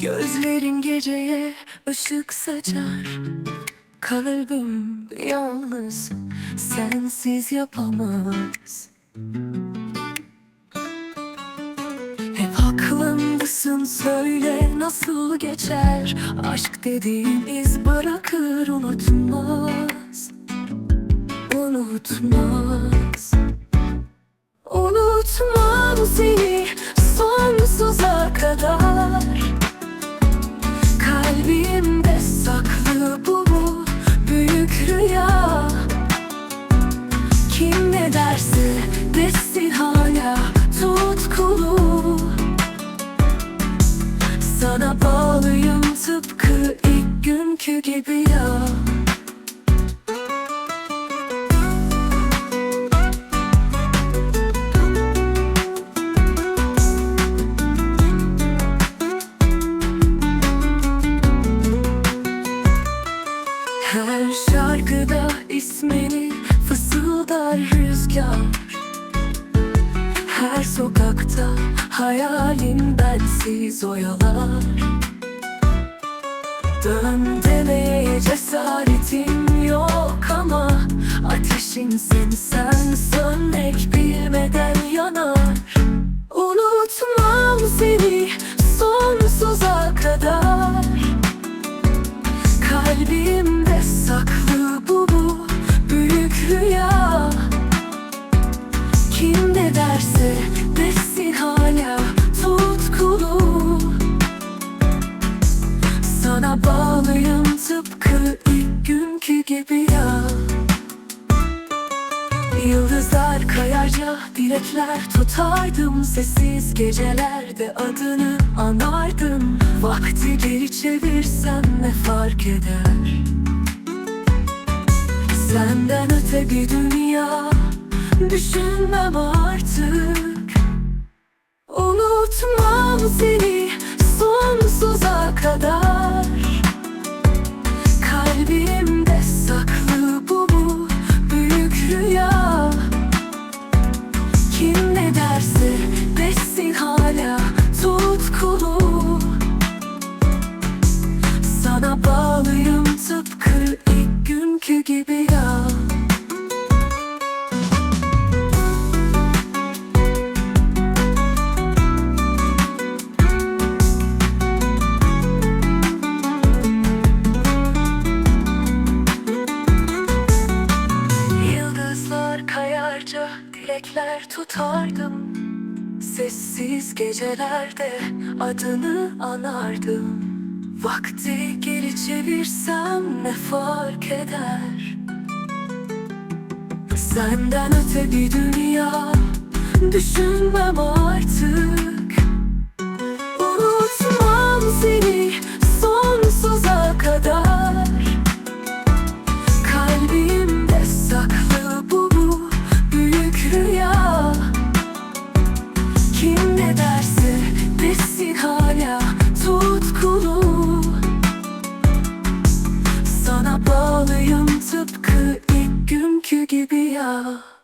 Gözlerin geceye ışık saçar. Kalbim yalnız sensiz yapamaz. Hep aklımdasın söyle nasıl geçer? Aşk dediğim iz bırakır unutmaz. Unutmaz ilk günkü gibi ya. Her şarkıda ismini fısıldar rüzgar. Her sokakta hayalin bensiz oyalar Dön demeye cesaretim yok ama Ateşinsin sen sönmek bilmeden yanar. Unutmam seni sonsuza kadar. Kalbimde Yıldızlar kayarca dilekler tutardım Sessiz gecelerde adını anardım. Vakti geri çevirsem ne fark eder? Senden öte bir dünya düşünmem artık. Unutmam seni sonsuza kadar. Kalbimde Sana bağlıyım tıpkı ilk günkü gibi ya. Yıldızlar kayarca dilekler tutardım. Sessiz gecelerde adını anardım Vakti geri çevirsem ne fark eder? Senden öte bir dünya düşünmem artık 나